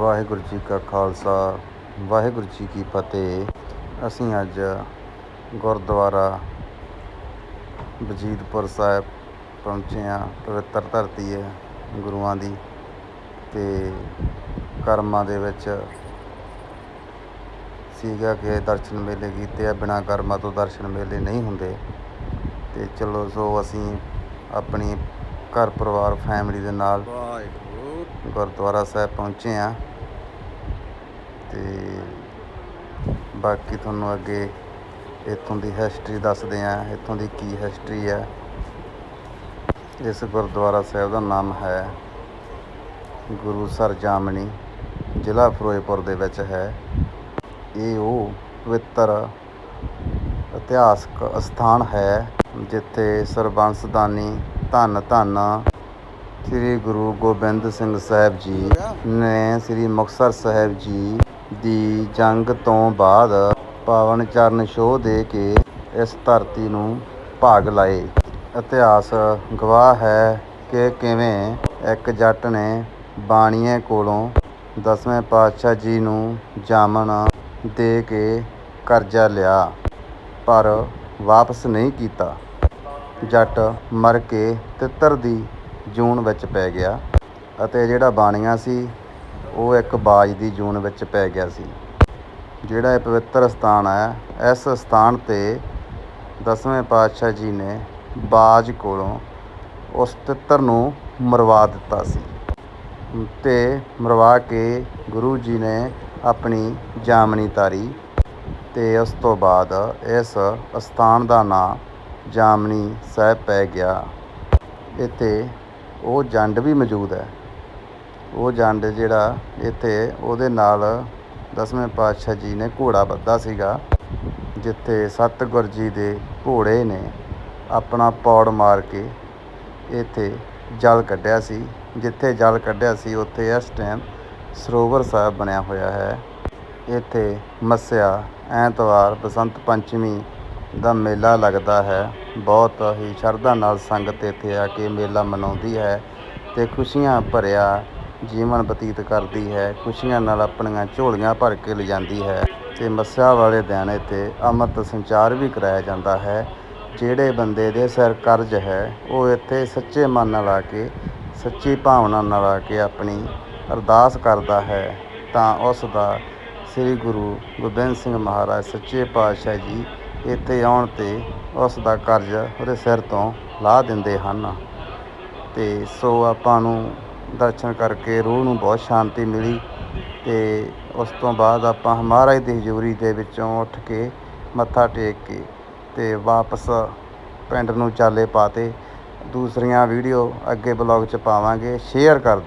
ਵਾਹਿਗੁਰੂ ਜੀ ਕਾ ਖਾਲਸਾ ਵਾਹਿਗੁਰੂ ਜੀ ਕੀ ਫਤਿਹ। ਅਸੀਂ ਅੱਜ ਗੁਰਦੁਆਰਾ ਵਜੀਦਪੁਰ ਸਾਹਿਬ ਪਹੁੰਚੇ ਹਾਂ ਪਵਿੱਤਰ ਧਰਤੀ ਹੈ ਗੁਰੂਆਂ ਦੀ ਤੇ ਕਰਮਾਂ ਦੇ ਵਿੱਚ ਸੀਗਾ ਕਿ ਦਰਸ਼ਨ ਮੇਲੇ ਕੀਤੇ ਆ ਬਿਨਾਂ ਕਰਮਾਂ ਤੋਂ ਦਰਸ਼ਨ ਮੇਲੇ ਨਹੀਂ ਹੁੰਦੇ। ਤੇ ਚਲੋ ਸੋ ਅਸੀਂ ਆਪਣੀ ਘਰ ਪਰਿਵਾਰ ਫੈਮਿਲੀ ਦੇ ਨਾਲ ਵਾਹਿਗੁਰੂ। ਗੁਰਦੁਆਰਾ ਸਾਹਿਬ ਪਹੁੰਚੇ ਆ ਤੇ ਬਾਕੀ ਤੁਹਾਨੂੰ ਅੱਗੇ ਇੱਥੋਂ ਦੀ ਹਿਸਟਰੀ ਦੱਸਦੇ ਹਾਂ ਇੱਥੋਂ ਦੀ ਕੀ ਹਿਸਟਰੀ ਹੈ ਇਸ ਗੁਰਦੁਆਰਾ ਸਾਹਿਬ ਦਾ ਨਾਮ ਹੈ ਗੁਰੂ ਸਰ ਜਾਮਣੀ ਜ਼ਿਲ੍ਹਾ ਫਿਰੋਜ਼ਪੁਰ ਦੇ ਵਿੱਚ ਹੈ। ਇਹ ਉਹ ਪਵਿੱਤਰ ਇਤਿਹਾਸਕ ਸਥਾਨ ਹੈ ਜਿੱਥੇ ਸਰਬੰਸਦਾਨੀ ਧੰਨ ਧੰਨ ਸ੍ਰੀ ਗੁਰੂ ਗੋਬਿੰਦ ਸਿੰਘ ਸਾਹਿਬ ਜੀ ਨੇ ਸ੍ਰੀ ਮੁਕਤਸਰ ਸਾਹਿਬ ਜੀ ਦੀ ਜੰਗ ਤੋਂ ਬਾਅਦ ਪਾਵਨ ਚਰਨ ਛੋਹ ਦੇ ਕੇ ਇਸ ਧਰਤੀ ਨੂੰ ਭਾਗ ਲਾਏ। ਇਤਿਹਾਸ ਗਵਾਹ ਹੈ ਕਿ ਕਿਵੇਂ ਇੱਕ ਜੱਟ ਨੇ ਬਾਣੀਏ ਕੋਲੋਂ ਦਸਵੇਂ ਪਾਤਸ਼ਾਹ ਜੀ ਨੂੰ ਜਾਮਨ ਦੇ ਕੇ ਕਰਜ਼ਾ ਲਿਆ, ਪਰ ਵਾਪਸ ਨਹੀਂ ਕੀਤਾ। ਜੱਟ ਮਰ ਕੇ ਤਿੱਤਰ ਦੀ ਜੂਨ ਵਿੱਚ ਪੈ ਗਿਆ ਅਤੇ ਜਿਹੜਾ ਬਾਣੀਆ ਸੀ ਉਹ ਇੱਕ ਬਾਜ ਦੀ ਜੂਨ ਵਿੱਚ ਪੈ ਗਿਆ ਸੀ। ਜਿਹੜਾ ਇਹ ਪਵਿੱਤਰ ਸਥਾਨ ਹੈ, ਇਸ ਸਥਾਨ ਤੇ ਦਸਵੇਂ ਪਾਤਸ਼ਾਹ ਜੀ ਨੇ ਬਾਜ ਕੋਲੋਂ ਉਸ ਤਿੱਤਰ ਨੂੰ ਮਰਵਾ ਦਿੱਤਾ ਸੀ ਤੇ ਮਰਵਾ ਕੇ ਗੁਰੂ ਜੀ ਨੇ ਆਪਣੀ ਜਾਮਨੀ ਤਾਰੀ ਤੇ ਉਸ ਤੋਂ ਬਾਅਦ ਇਸ ਸਥਾਨ ਦਾ ਨਾਂ ਜਾਮਨੀ ਸਾਹਿਬ ਪੈ ਗਿਆ। ਇੱਥੇ ਉਹ ਜੰਡ ਵੀ ਮੌਜੂਦ ਹੈ। ਉਹ ਜੰਡ ਜਿਹੜਾ ਇੱਥੇ ਉਹਦੇ ਨਾਲ ਦਸਵੇਂ ਪਾਤਸ਼ਾਹ ਜੀ ਨੇ ਘੋੜਾ ਬੱਧਾ ਸੀਗਾ, ਜਿੱਥੇ ਸਤਿਗੁਰ ਜੀ ਦੇ ਘੋੜੇ ਨੇ ਆਪਣਾ ਪੌੜ ਮਾਰ ਕੇ ਇੱਥੇ ਜਲ ਕੱਢਿਆ ਸੀ। ਜਿੱਥੇ ਜਲ ਕੱਢਿਆ ਸੀ, ਉੱਥੇ ਇਸ ਟਾਈਮ ਸਰੋਵਰ ਸਾਹਿਬ ਬਣਿਆ ਹੋਇਆ ਹੈ। ਇੱਥੇ ਮੱਸਿਆ, ਐਤਵਾਰ, ਬਸੰਤ ਪੰਚਮੀ ਦਾ ਮੇਲਾ ਲੱਗਦਾ ਹੈ। ਬਹੁਤ ਹੀ ਸ਼ਰਧਾ ਨਾਲ ਸੰਗਤ ਇੱਥੇ ਆ ਕੇ ਮੇਲਾ ਮਨਾਉਂਦੀ ਹੈ ਤੇ ਖੁਸ਼ੀਆਂ ਭਰਿਆ ਜੀਵਨ ਬਤੀਤ ਕਰਦੀ ਹੈ, ਖੁਸ਼ੀਆਂ ਨਾਲ ਆਪਣੀਆਂ ਝੋਲੀਆਂ ਭਰ ਕੇ ਲਿਜਾਂਦੀ ਹੈ ਤੇ ਮੱਸਿਆ ਵਾਲੇ ਦਿਨ ਇੱਥੇ ਅੰਮ੍ਰਿਤ ਸੰਚਾਰ ਵੀ ਕਰਾਇਆ ਜਾਂਦਾ ਹੈ। ਜਿਹੜੇ ਬੰਦੇ ਦੇ ਸਿਰ ਕਰਜ਼ ਹੈ, ਉਹ ਇੱਥੇ ਸੱਚੇ ਮਨ ਨਾਲ ਆ ਕੇ, ਸੱਚੀ ਭਾਵਨਾ ਨਾਲ ਆ ਕੇ ਆਪਣੀ ਅਰਦਾਸ ਕਰਦਾ ਹੈ, ਤਾਂ ਉਸ ਦਾ ਸ੍ਰੀ ਗੁਰੂ ਗੋਬਿੰਦ ਸਿੰਘ ਮਹਾਰਾਜ ਸੱਚੇ ਪਾਤਸ਼ਾਹ ਜੀ ਇੱਥੇ ਆਉਣ ਤੇ ਉਸ ਦਾ ਕਰਜ਼ ਉਹਦੇ ਸਿਰ ਤੋਂ ਲਾਹ ਦਿੰਦੇ ਹਨ। ਤੇ ਸੋ ਆਪਾਂ ਨੂੰ ਦਰਸ਼ਨ ਕਰਕੇ ਰੂਹ ਨੂੰ ਬਹੁਤ ਸ਼ਾਂਤੀ ਮਿਲੀ ਅਤੇ ਉਸ ਤੋਂ ਬਾਅਦ ਆਪਾਂ ਮਹਾਰਾਜ ਦੀ ਹਜ਼ੂਰੀ ਦੇ ਵਿੱਚੋਂ ਉੱਠ ਕੇ ਮੱਥਾ ਟੇਕ ਕੇ ਅਤੇ ਵਾਪਸ ਪਿੰਡ ਨੂੰ ਚਾਲੇ ਪਾਤੇ ਦੂਸਰੀਆਂ ਵੀਡੀਓ ਅੱਗੇ ਬਲੌਗ 'ਚ ਪਾਵਾਂਗੇ, ਸ਼ੇਅਰ ਕਰ ਦਿਓ।